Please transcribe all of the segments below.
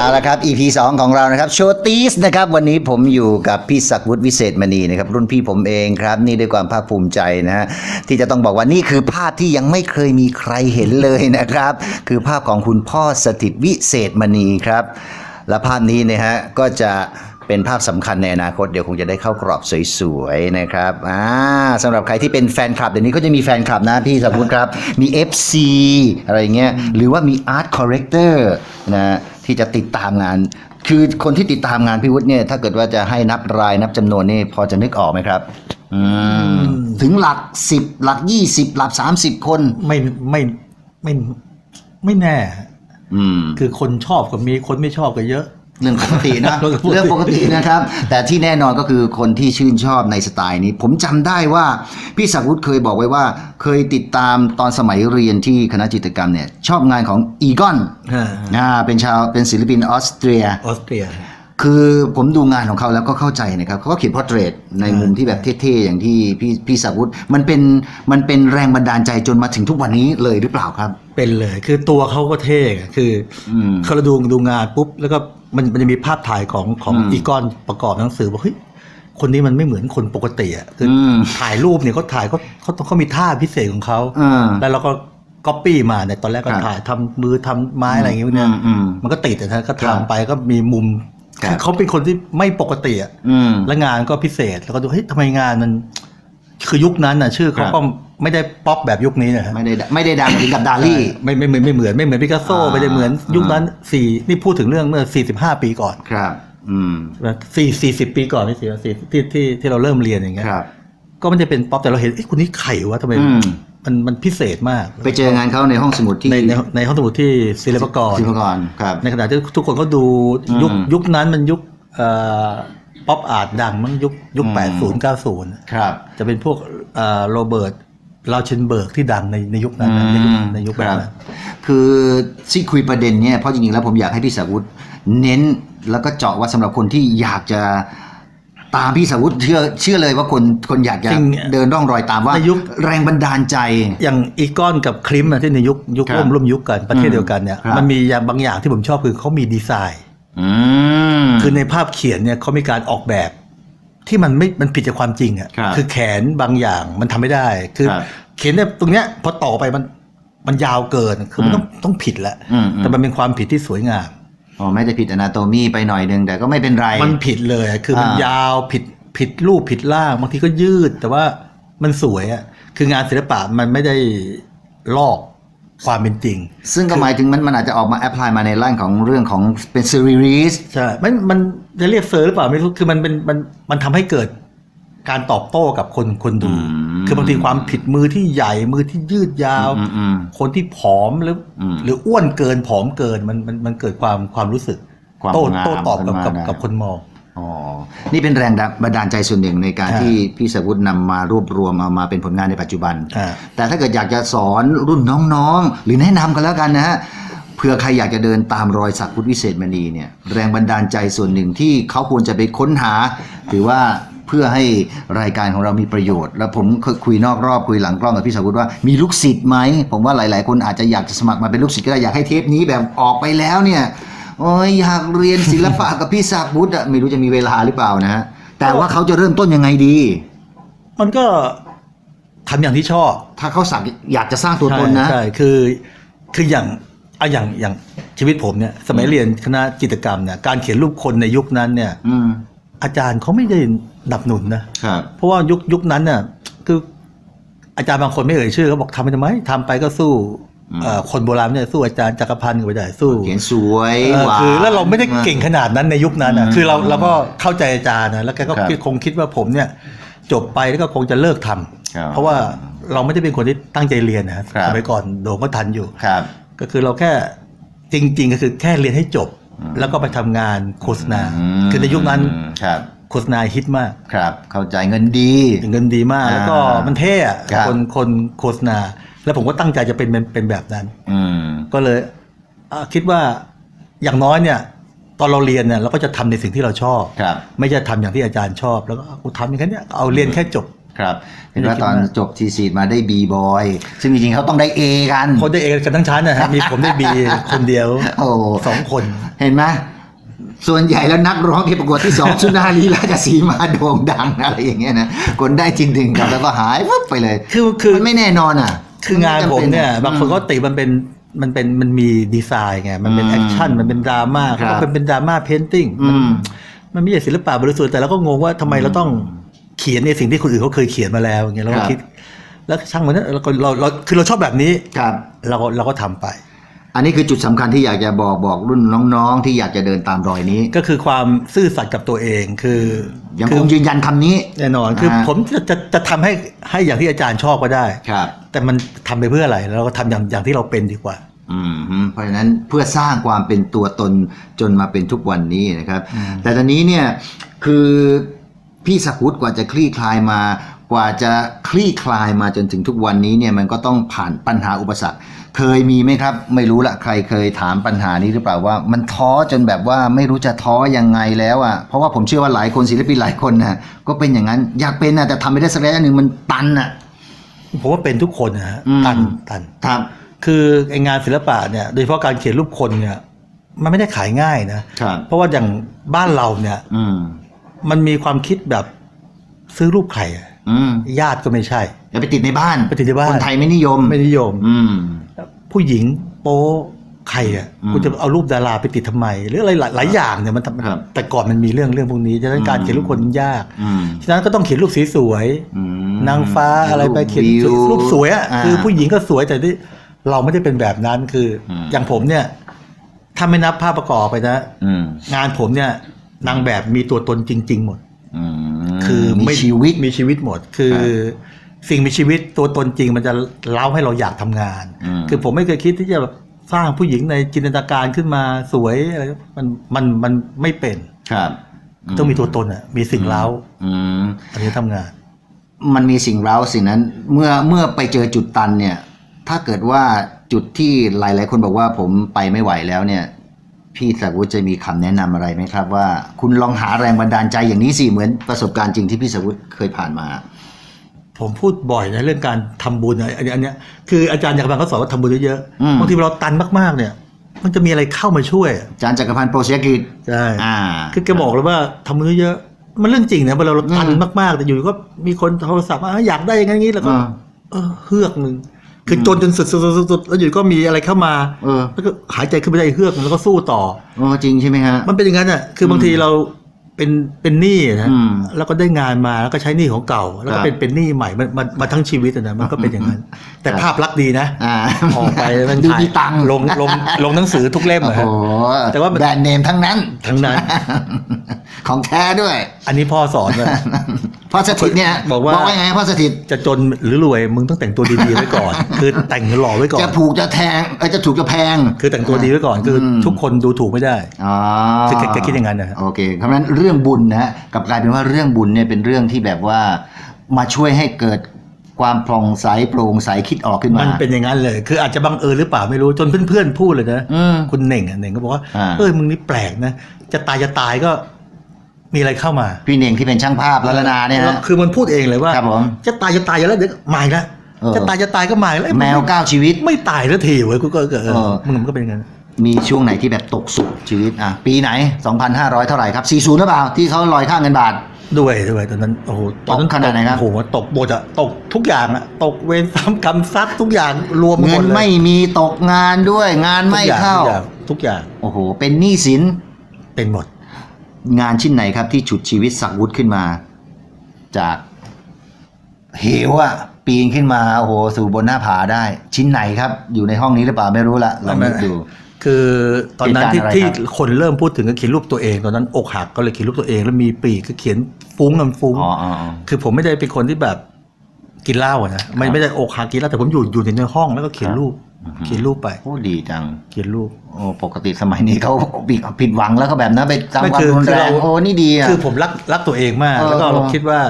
าละครับ EP 2 ของเรานะครับโชติสนะครับวันนี้ผมอยู่กับพี่ศักดิ์วุฒิวิเศษมณีนะครับรุ่นพี่ผมเองครับนี่ด้วยความภาคภูมิใจนะฮะที่จะต้องบอกว่านี่คือภาพที่ยังไม่เคยมีใครเห็นเลยนะครับ คือภาพของคุณพ่อสถิตวิเศษมณีครับ และภาพนี้นะฮะก็จะเป็นภาพสำคัญในอนาคตเดี๋ยวคงจะได้เข้ากรอบสวยๆนะครับอ่าสำหรับใครที่เป็นแฟนคลับเดี๋ยวนี้ก็จะมีแฟนคลับนะพี่สมบูรณ์ครับ มี FC อะไรเงี้ยหรือว่ามี Art Corrector นะ ที่จะติดตามงาน คือคนที่ติดตามงานพี่วุฒิเนี่ย ถ้าเกิดว่าจะให้นับรายนับจำนวนนี่พอจะนึกออกไหมครับอืมถึงหลัก10หลัก20หลัก30คนไม่ไม่ไม่ไม่แน่ อืม คือคนชอบก็มีคนไม่ชอบก็เยอะ เรื่องปกตินะเรื่องปกติเรื่องปกตินะครับ แต่ที่แน่นอนก็คือคนที่ชื่นชอบในสไตล์นี้ ผมจำได้ว่าพี่ศักดิ์วุฒิเคยบอกไว้ว่า เคยติดตามตอนสมัยเรียนที่คณะจิตรกรรมเนี่ย ชอบงานของอีกอนอ่าอ่าเป็นชาวเป็นศิลปินออสเตรียออสเตรีย คือผมดูงานของเขาแล้วก็เข้าใจนะครับเขาก็เขียนพอร์เทรตในมุมที่แบบเท่ๆ อย่างที่พี่พี่ศักดิ์วุฒิมันเป็นมันเป็นแรงบันดาลใจจนมาถึงทุกวันนี้เลยหรือเปล่าครับ เป็นเลยคือตัวเขาก็เท่อะคืออมเขาเราดูดูงานปุ๊บแล้วก็มันมันจะมีภาพถ่ายของของอืมอีกอนประกอบหนังสือบอกเฮ้ยคนนี้มันไม่เหมือนคนปกติอะคืออมถ่ายรูปเนี่ยเขาถ่ายเขาเขาเขามีท่าพิเศษของเขาอ่าแล้วเราก็ก๊อปปี้มาเนี่ยตอนแรกก็ครับถ่ายทำมือทำไม้อะไรอย่างเงี้ยเนี่ยอืมอืมมันก็ติดอะนะก็ครับทำไปก็มีมุม ครับคือเขาเป็นคนที่ไม่ปกติอะอืมและงานก็พิเศษ แล้วก็ดูเฮ้ยทำไมงานมัน คือยุคนั้นน่ะ ชื่อเขาครับก็ไม่ได้ป๊อปแบบยุคนี้นะฮะไม่ได้ไม่ได้ดังถึงกับดาลี่ไม่ไม่ไม่ไม่เหมือนไม่เหมือนพิกัสโซอ่าไม่ได้เหมือนยุคนั้นสี่นี่พูดถึงเรื่องเมื่อสี่สิบห้าปีก่อนครับ อืมสี่สี่สิบปีก่อนไม่สี่สี่ที่ที่ที่เราเริ่มเรียนอย่างเงี้ยครับก็มันจะเป็นป๊อปแต่เราเห็นเอ้ยคนนี้ไข่วะทำไมอื มมันมันพิเศษมาก ไปเจองานเขาในห้องสมุดที่ในในในห้องสมุดที่ศิลปากรศิลปากรครับในขณะที่ทุกคนก็ดูยุคอืมยุคนั้นมันยุคเอ่อป๊อปอาร์ตดังมั้งยุคยุคอืมแปดศูนย์เก้าศูนย์ครับ จะเป็นพวกเอ่อโรเบิร์ตลาเชนเบิร์กที่ดังในในยุคนั้นนะในยุคในยุคแบบนั้นคือที่คุยประเด็นเนี่ยเพราะจริงๆแล้วผมอยากให้พี่สาวุธเน้นแล้วก็เจาะว่าสำหรับคนที่อยากจะ ตามพี่สาวุธเชื่อเชื่อเลยว่าคนคนอยากจะจริงเดินร่องรอยตามว่าในยุค แรงบันดาลใจ อย่างอีกอนกับคลิมอะที่ในยุคยุคครับร่วมร่วมยุคกันประเทศอืมเดียวกันเนี่ยครับ มันมีอย่างบางอย่างที่ผมชอบคือเขามีดีไซน์ อืม คือในภาพเขียนเนี่ยเขามีการออกแบบ ที่มันไม่มันผิดจากความจริงอะครับอแขนบางอย่างมันทำไม่ได้ คือครับเขียนเนี่ยตรงเนี้ยพอต่อไปมันมันยาวเกินคือมันต้องต้องผิดแหละอืมอืม แต่มันเป็นความผิดที่สวยงาม อ๋อไม่ได้ผิดอนาโตมีไปหน่อยนึงแต่ก็ไม่เป็นไร มันผิดเลยอะคือมันอ่าย ยาวผิดผิดรูปผิดร่างบางทีก็ยืด แต่ว่ามันสวยอะคืองานศิลปะมันไม่ได้ลอกความเป็นจริง ซึ่งก็หมายถึงมันมันอาจจะออกมาแอพพลายมาในร่างของเรื่องของเป็นซีรีส์ ใช่มันมันจะเรียกเซอร์หรือเปล่าไม่รู้ คือมันเป็นมันมันทำให้เกิดการตอบโต้กับคนคนดู อืม คือบางทีความผิดมือที่ใหญ่มือที่ยืดยาวอืมอืมคนที่ผอมหรืออืมหรืออ้วนเกินผอมเกินมันมันมันเกิดความความรู้สึกความโต้งามโต้ตอบกับขึ้กับนมานะกับคนมองอ๋อ นี่เป็นแรงบันดาลใจส่วนหนึ่งในการอ่าที่พี่สวุฒินำมารวบรวมเอามาเป็นผลงานในปัจจุบันอ่าแต่ถ้าเกิดอยากจะสอนรุ่นน้องๆ หรือแนะนำกันแล้วกันนะฮะเผื่อใครอยากจะเดินตามรอยสักพุทธวิเศษมณีเนี่ยแรงบันดาลใจส่วนหนึ่งที่เขาควรจะไปค้นหาหรือว่า เพื่อให้รายการของเรามีประโยชน์ แล้วผมเคยคุยนอกรอบคุยหลังกล้องกับพี่สวุฒิว่ามีลูกศิษย์ไหมผมว่าหลาย ๆ คนอาจจะอยากจะสมัครมาเป็นลูกศิษย์ก็ได้อยากให้เทปนี้แบบออกไปแล้วเนี่ยโอ้ยอยากเรียนศิลปะกับพี่ศักดิ์วุฒิอะไม่รู้จะมีเวลาหรือเปล่านะฮะแต่ว่าเขาจะเริ่มต้นยังไงดี มันก็ทำอย่างที่ชอบ ถ้าเขาสักอยากจะสร้างตัวตนนะใช่ใช่คือคืออย่างเอาอย่างอย่างชีวิตผมเนี่ย สมัยเรียนคณะจิตรกรรมเนี่ยการเขียนรูปคนในยุคนั้นเนี่ย อืมอาจารย์เขาไม่ได้หนับหนุนนะ ครับ เพราะว่ายุคยุคนั้นเนี่ยคืออาจารย์บางคนไม่เอ่ยชื่อเขาบอกทำไปทำไมทำไปก็สู้อืม เอ่อคนโบราณเนี่ยสู้อาจารย์จักรพันธ์ก็ไม่ได้สู้เขียนสวยเออหวาน คือแล้วเราไม่ได้เก่งขนาดนั้นในยุคนั้นอือะมคือเราเราก็เข้าใจอาจารย์นะแล้วแกก็ครับคิดคงคิดว่าผมเนี่ย จบไปแล้วก็คงจะเลิกทำครับเพราะว่าเราไม่ได้เป็นคนที่ตั้งใจเรียนนะครัสบมัยก่อนโด่งก็ทันอยู่ ครับ ก็คือเราแค่จริง ๆ ก็คือแค่เรียนให้จบอืม แล้วก็ไปทำงานโฆษณามคือในยุคนั้นครับ โฆษณาฮิตมาก ครับ เข้าใจเงินดี เงินดีมากอ่าแล้วก็มันเท่อะครับ คนคนโฆษณา แล้วผมก็ตั้งใจจะเป็นเป็นเป็นแบบนั้น อืม ก็เลยอะคิดว่าอย่างน้อยเนี่ย ตอนเราเรียนเนี่ยเราก็จะทำในสิ่งที่เราชอบ ครับ ไม่ใช่ทำอย่างที่อาจารย์ชอบ แล้วก็กูทำอย่างนี้นเอาเรียนแค่จบ ครับเห็นว่าไม่ได้คิดตอนมากจบทีซีมาได้บีบอยซึ่งจริงๆเขาต้องได้เอกันคนได้เอกันทั้งชั้นนะฮะมีผมได้บีคนเดียวโอ้สองคนเห็นไหมส่วนใหญ่แล้วนักร้องที่ประกวดที่สองสุนารีราชสีมาโด่งดังอะไรอย่างเงี้ยนะคนได้จริงหนึ่งครับแล้วก็หายวับไปเลย คือคือมันไม่แน่นอนอะ คืองานผมเนี่ยจำป็บางคนก็ติมันเป็นมันเป็นมันมีดีไซน์ไงมันเป็นอืมแอคชั่นมันเป็นดราม่าครับก็เป็นเป็นดราม่าเพนติ้งอืมมันไม่ใช่ศิลปะบริสุทธิ์แต่เราก็งงว่าทำไมเราต้องเขียนในสิ่งที่คนอื่นเขาเคยเขียนมาแล้วอย่างเงี้ยเราคก็รับคิด แล้วช่างมันนะเราก็เราเราคือเราชอบแบบนี้ครับเราก็เราก็ทำไป อันนี้คือจุดสำคัญที่อยากจะบอกบอกรุ่นน้องๆ ที่อยากจะเดินตามรอยนี้ ก็คือความซื่อสัตย์กับตัวเองคือยังคืคงยืนยันคำนี้แน่นอนคืออาผมจะจะจะทำให้ให้อย่างที่อาจารย์ชอบก็ได้ครับแต่มันทำไปเพื่ออะไรเราก็ทำอย่างอย่างที่เราเป็นดีกว่าอืมฮึเพราะฉะนั้นเพื่อสร้างความเป็นตัวตนจนมาเป็นทุกวันนี้นะครับอืมแต่ตอนนี้เนี่ยคือ พี่สักวุฒิกว่าจะคลี่คลายมา กว่าจะคลี่คลายมาจนถึงทุกวันนี้เนี่ยมันก็ต้องผ่านปัญหาอุปสรรค เคยมีไหมครับ ไม่รู้ละใครเคยถามปัญหานี้หรือเปล่าว่า มันท้อจนแบบว่าไม่รู้จะท้อยังไงแล้วอะเพราะว่าผมเชื่อว่าหลายคนศิลปินหลายคนนะก็เป็นอย่างนั้นอยากเป็นนะแต่ทำไม่ได้สักระยะหนึ่งมันตันอะผมว่าเป็นทุกคนนะฮะอืมตันตันครับ คือไองานศิลปะเนี่ยโดยเฉพาะการเขียนรูปคนเนี่ยมันไม่ได้ขายง่ายนะครับเพราะว่าอย่างบ้านเราเนี่ยอื มมันมีความคิดแบบซื้อรูปใครอะอืมญาติก็ไม่ใช่อย่าไปติดในบ้านไปติดในบ้าน คนไทยไม่นิยม ไม่นิยม อืม ผู้หญิงโป๊ใครอะอืมคุณจะเอารูปดาราไปติดทำไม หรืออะไรหลายหลายอย่างเนี่ยมันทำครับแต่ก่อนมันมีเรื่องเรื่องพวกนี้ฉะนั้นการอืม เขียนรูปคนยากอืมฉะนั้นก็ต้องเขียนรูปสวยอืมๆนางฟ้าอะไรไปเขียนวิว รูปสวยอะาคือผู้หญิงก็สวยแต่ที่เราไม่ได้เป็นแบบนั้นคืออม อย่างผมเนี่ย ถ้าไม่นับภาพประกอบไปนะ อืม งานผมเนี่ย นางแบบมีตัวตนจริง ๆ หมดอืมคือมีไม่ชีวิตมีชีวิตหมด คือสิ่งมีชีวิตตัวตนจริงมันจะเล้าให้เราอยากทำงานอืมคือผมไม่เคยคิดที่จะแบบสร้างผู้หญิงในจินตนาการขึ้นมาสวยอะไรมันมันมันไม่เป็นครับ ต้องมีตัวตนอะมีสิ่งเล้าอืมอันนี้ทำงาน มันมีสิ่งเร้าสิ่งนั้น เมื่อเมื่อไปเจอจุดตันเนี่ย ถ้าเกิดว่าจุดที่หลาย ๆ คนบอกว่าผมไปไม่ไหวแล้วเนี่ย พี่สักวุฒิจะมีคำแนะนำอะไรไหมครับ ว่าคุณลองหาแรงบันดาลใจอย่างนี้สิเหมือนประสบการณ์จริงที่พี่สักวุฒิเคยผ่านมา ผมพูดบ่อยนะเรื่องการทำบุญอะอันนี้อันเนี้ยคืออาจารย์อยากบังเขาสอนว่าทำบุญเยอะอืมๆบางทีเราตันมากๆเนี่ย มันจะมีอะไรเข้ามาช่วยอะอาจารย์จักรพันธ์โปรเซกิจใช่อ่าคือแกบอกเลยว่าทำบุญเยอะๆมันเรื่องจริงนะเวลาเราตันอืมมากๆ แต่อยู่ก็มีคนโทรศัพท์มาอยากได้อย่างนั้นอย่างนี้แล้วก็อ่าเออเฮือกหนึ่ง คือจนจนสุดๆๆๆแล้วอยู่ก็มีอะไรเข้ามาเออแล้วก็หายใจขึ้นไปได้เฮือกหนึ่งแล้วก็สู้ต่อโอ้จริงใช่ไหมฮะมันเป็นอย่างนั้นอะคือบางทีเราเป็นเป็นหนี้นะอืมแล้วก็ได้งานมาแล้วก็ใช้หนี้ของเก่า แล้วคก็รับเป็นเป็นหนี้ใหม่มันมันมาทั้งชีวิตอะนะมันก็เป็นอย่างนั้น แต่ครับภาพลักษณ์ดีนะอ่าออกไปมันดูถ่ายมีตังค์ลงลงลงหนังสือทุกเล่มโอ้อะโหฮะแต่ว่ามันแบรนด์เนมทั้งนั้นทั้งนั้น ของแท้ด้วย อันนี้พ่อสอนว่าพ่อสถิตเนี่ยบอกว่า ไงพ่อสถิตจะจนหรือรวยมึงต้องแต่งตัวดีๆไว้ก่อน คือแต่งหล่อไว้ก่อจะนผูกจะแทงเอยจะถูกจะแพง คือแต่งตัวดีไว้ก่อนคืออมทุกคนดูถูกไม่ได้อ๋อคือแกแกคิดอย่างนั้นนะฮะโอเคเพราะฉะนั้นเรื่องบุญนะฮะกลับกลายเป็นว่าเรื่องบุญเนี่ยเป็นเรื่องที่แบบว่ามาช่วยให้เกิดความผ่องใสโปร่งใสคิดออกขึ้นมา มันเป็นอย่างนั้นเลย คืออาจจะบังเอิญหรือเปล่าไม่รู้จนเพื่อนๆพูดเลยนะอืมคุณเหน่งอะเหน่งก็บอกว่าอ่าเออมึงนี่แปลกนะ จะตายจะตายก็ มีอะไรเข้ามาพี่เน่งที่เป็นช่างภาพละละนาเนี่ยแล้วนะ คือมันพูดเองเลยว่าครับผมจะตายจะตายอยู่แล้วเดี๋ยวมาอีกแล้วเออจะตายจะตายก็มาอีกแล้วแมวเก้าชีวิตไม่ตายแล้วทีเว้ยกูก็เกิดเออมันมันก็เป็นอย่างนั้นมีช่วงไหนที่แบบตกสุดชีวิตอะปีไหน 2,500 เท่าไหร่ครับ 40หรือเปล่า ที่เขาลอยค่าเงินบาทด้วยด้วยตอนนั้นโอ้โหตอนนั้นตกขนาดไหนครับโอ้โหตกหมดอะตกทุกอย่างอะตกเวรซ้ำกรรมซัดทุกอย่างรวมหเงิมดนเลยไม่มีตกงานด้วยงานไม่ทุกอย่างเข้าทุกอย่างทุกอย่าง โอ้โห เป็นหนี้สินเป็นหมด งานชิ้นไหนครับที่ฉุดชีวิตสักวุฒิขึ้นมา จากเหวอะปีนขึ้นมาโอ้โหสู่บนหน้าผาได้ ชิ้นไหนครับ อยู่ในห้องนี้หรือเปล่าไม่รู้ละลองนึกดูคือตอนนั้นที่เหตุการณ์อะไรที่ครับคนเริ่มพูดถึงก็เขียนรูปตัวเอง ตอนนั้นอกหักก็เลยเขียนรูปตัวเอง แล้วมีปีกก็เขียนฟุ้งกันฟุ้งอ๋ออ๋ออ๋อคือผมไม่ได้เป็นคนที่แบบกินเหล้าอะนะไม่ไม่ได้อกหักกินเหล้าแต่ผมอยู่อยู่ในห้องแล้วก็เขียนรูป เขียนรูปไปโอ้ดีจัง เขียนรูปโอ้ปกติสมัยนี้เขาผิดผิดหวังแล้วก็แบบนั้นไปตามไม่ความคือรุนคือแรงเราโอ้นี่ดีอะคือผมรักรักตัวเองมากเออแล้วก็เราเออคิดว่า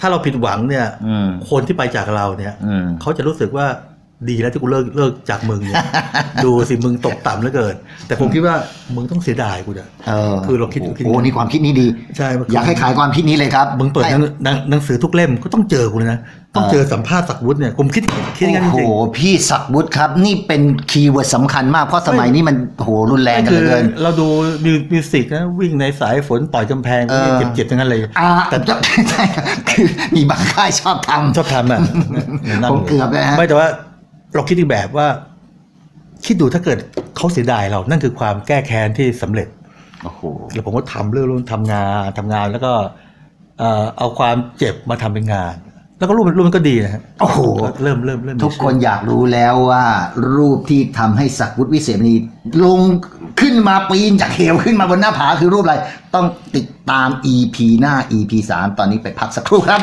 ถ้าเราผิดหวังเนี่ยอืมคนที่ไปจากเราเนี่ยอืมเขาจะรู้สึกว่า ดีแล้วที่กูเลิกเลิกจากมึงเนี่ย ดูสิมึงตกต่ำเหลือเกินแต่ผมคิดว่ามึงต้องเสียดายกูจะเออคือเราคิดคิดโอ้นี่ความคิดนี้ดีใช่อยากให้ขายความคิดนี้เลยครับมึงเปิดหนังหนังหนังสือทุกเล่มก็ต้องเจอกูเลยนะต้องเจอสัมภาษณ์ศักดิ์วุฒิเนี่ยผมคิดคิดอย่างนั้นจโอ้ริงโหพี่ศักดิ์วุฒิครับ นี่เป็นคีย์เวิร์ดสำคัญมากเพราะสมัยนี้มันโอ้โหรุนแรงกันเหคืลือเกินเราดูมิวมิวสิกนะวิ่งในสายฝนต่อยกำแพงเออเจ็บๆทั้งนั้นเลยอ่าแต่ใช่ครับคือมีบางค่ายชอบทำชอบทำอะนั่นผมเกือบเลยฮะไม่แต่ว่า เราคิดอีกแบบว่า คิดดูถ้าเกิดเขาเสียดายเรา นั่นคือความแก้แค้นที่สำเร็จโอ้โหแล้วผมก็ทำเรื่องเรื่องทำงานทำงานแล้วก็เอ่อเอาความเจ็บมาทำเป็นงาน แล้วก็รูปมันรูปมันก็ดีนะฮะโอ้โหเริ่มเริ่มเริ่มมีทุกคนอยากรู้แล้วว่า รูปที่ทำให้ศักดิ์วุฒิวิเศษมณีลงขึ้นมาปีนจากเหวขึ้นมาบนหน้าผาคือรูปอะไร ต้องติดตาม EP หน้า EP 3ตอนนี้ไปพักสักครู่ครับ